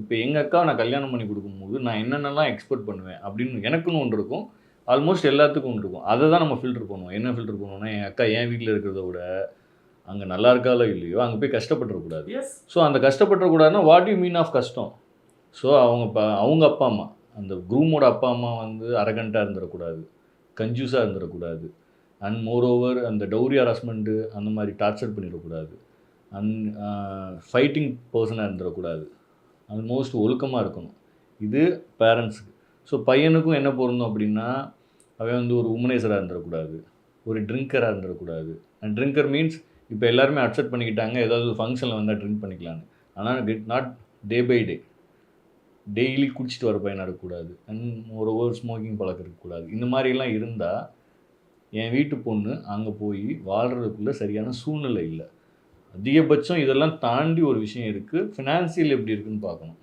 இப்போ எங்கள் அக்கா நான் கல்யாணம் பண்ணி கொடுக்கும்போது நான் என்னென்னலாம் எக்ஸ்பெக்ட் பண்ணுவேன் அப்படின்னு எனக்குன்னு ஒன்று இருக்கும். ஆல்மோஸ்ட் எல்லாத்துக்கும் ஒன்று இருக்கும். அதை தான் நம்ம ஃபில்டர் பண்ணுவோம். என்ன ஃபில்டர் பண்ணுவோம்னா என் அக்கா என் வீட்டில் இருக்கிறத விட அங்கே நல்லா இருக்காலோ இல்லையோ அங்கே போய் கஷ்டப்பட்டுறக்கூடாது. ஸோ அந்த கஷ்டப்பட்டுறக்கூடாதுன்னா வாட் யூ மீன் ஆஃப் கஷ்டம்? ஸோ அவங்க இப்போ அவங்க அப்பா அம்மா அந்த குரூமோட அப்பா அம்மா வந்து அரகண்ட்டாக இருந்துடக்கூடாது கன்ஜூஸாக இருந்துடக்கூடாது அண்ட் மோர் ஓவர் அந்த டௌரி ஹராஸ்மெண்ட்டு அந்த மாதிரி டார்ச்சர் பண்ணிடக்கூடாது அண்ட் ஃபைட்டிங் பர்சனாக இருந்துடக்கூடாது ஆல்மோஸ்ட் ஒழுக்கமாக இருக்கணும். இது பேரண்ட்ஸுக்கு ஸோ பையனுக்கும் என்ன பொருந்தும் அப்படின்னா அவன் வந்து ஒரு உமனேசராக இருந்துடக்கூடாது ஒரு ட்ரிங்கராக இருந்துடக்கூடாது அண்ட் ட்ரிங்கர் மீன்ஸ் இப்போ எல்லாருமே அக்செப்ட் பண்ணிக்கிட்டாங்க ஏதாவது ஒரு ஃபங்க்ஷனில் வந்தால் ட்ரிங்க் பண்ணிக்கலான்னு ஆனால் it not day by day daily குடிச்சிட்டு வர பையனாக இருக்கக்கூடாது. அண்ட் ஒரு ஓவர் ஸ்மோக்கிங் பழக்கம் இருக்கக்கூடாது. இந்த மாதிரிலாம் இருந்தால் என் வீட்டு பொண்ணு அங்கே போய் வாழ்கிறதுக்குள்ளே சரியான சூழ்நிலை இல்லை. அதிகபட்சம் இதெல்லாம் தாண்டி ஒரு விஷயம் இருக்குது ஃபினான்சியல் எப்படி இருக்குன்னு பார்க்கணும்.